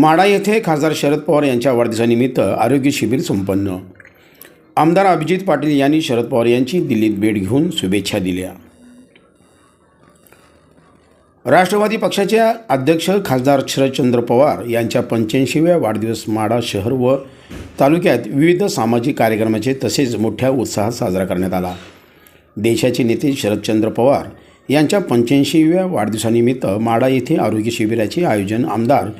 माडा येथे खासदार शरद पवार यांच्या वाढदिवसानिमित्त आरोग्य शिबिर संपन्न. आमदार अभिजित पाटील यांनी शरद पवार यांची दिल्लीत भेट घेऊन शुभेच्छा दिल्या. राष्ट्रवादी पक्षाचे अध्यक्ष खासदार शरदचंद्र पवार यांच्या पंच्याऐंशीव्या वाढदिवस माडा शहर व तालुक्यात विविध सामाजिक कार्यक्रमाचे तसेच मोठ्या उत्साहात साजरा करण्यात आला. देशाचे नेते शरदचंद्र पवार यांच्या पंच्याऐंशीव्या वाढदिवसानिमित्त माडा येथे आरोग्य शिबिराचे आयोजन आमदार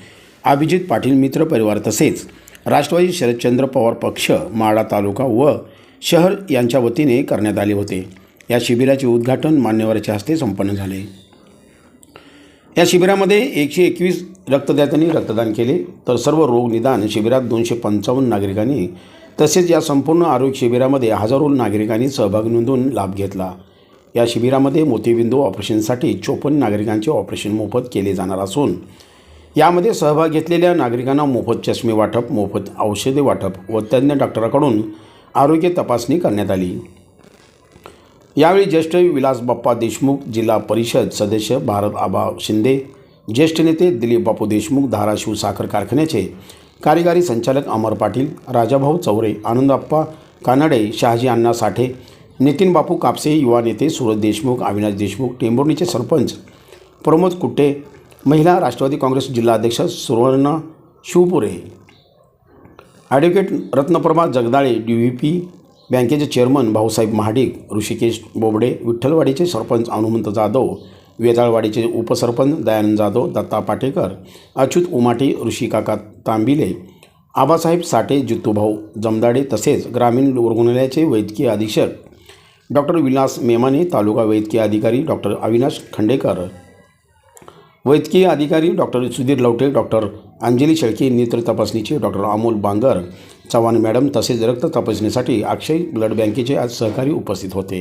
अभिजित पाटील मित्र परिवार तसेच राष्ट्रवादी शरदचंद्र पवार पक्ष माडा तालुका व शहर यांच्या वतीने करण्यात आले होते. या शिबिराचे उद्घाटन मान्यवराच्या हस्ते संपन्न झाले. या शिबिरामध्ये एकशे एकवीस रक्तदात्यांनी रक्तदान केले. तर सर्व रोग निदान शिबिरात दोनशे पंचावन्न नागरिकांनी तसेच या संपूर्ण आरोग्य शिबिरामध्ये हजारो नागरिकांनी सहभाग नोंदवून लाभ घेतला. या शिबिरामध्ये मोतीबिंदू ऑपरेशनसाठी चोपन्न नागरिकांचे ऑपरेशन मोफत केले जाणार असून यामध्ये सहभाग घेतलेल्या नागरिकांना मोफत चष्मे वाटप मोफत औषधे वाटप व तज्ज्ञ डॉक्टराकडून आरोग्य तपासणी करण्यात आली. यावेळी ज्येष्ठ विलास बाप्पा देशमुख जिल्हा परिषद सदस्य भारत आबा शिंदे ज्येष्ठ नेते दिलीप बापू देशमुख धाराशिव साखर कारखान्याचे कार्यकारी संचालक अमर पाटील राजाभाऊ चौरे आनंदप्पा कानडे शहाजी अण्णा साठे नितीन बापू कापसे युवा नेते सूरज देशमुख अविनाश देशमुख टेंभुर्णीचे सरपंच प्रमोद कुट्टे महिला राष्ट्रवादी काँग्रेस जिल्हाध्यक्ष Suvarna Shivpure advocate Ratnaprabha Jagdale D V P बँकेचे चेअरमन भाऊसाहेब महाडिक ऋषिकेश बोबडे विठ्ठलवाडीचे सरपंच हनुमंत जाधव वेताळवाडीचे उपसरपंच दयानंद जाधव दत्ता पाटेकर अच्युत उमाटे ऋषिकाका तांबिले आबासाहेब साठे जितूभाऊ जमदाडे तसेच ग्रामीण रुग्णालयाचे वैद्यकीय अधीक्षक डॉक्टर विलास मेमाने तालुका वैद्यकीय अधिकारी डॉक्टर अविनाश खंडेकर वैद्यकीय अधिकारी डॉक्टर सुधीर लवटे डॉक्टर अंजली शेळके नेत्र तपासणीचे डॉक्टर अमोल बांगर चव्हाण मॅडम तसेच रक्त तपासणीसाठी अक्षय ब्लड बँकेचे आज सहकारी उपस्थित होते.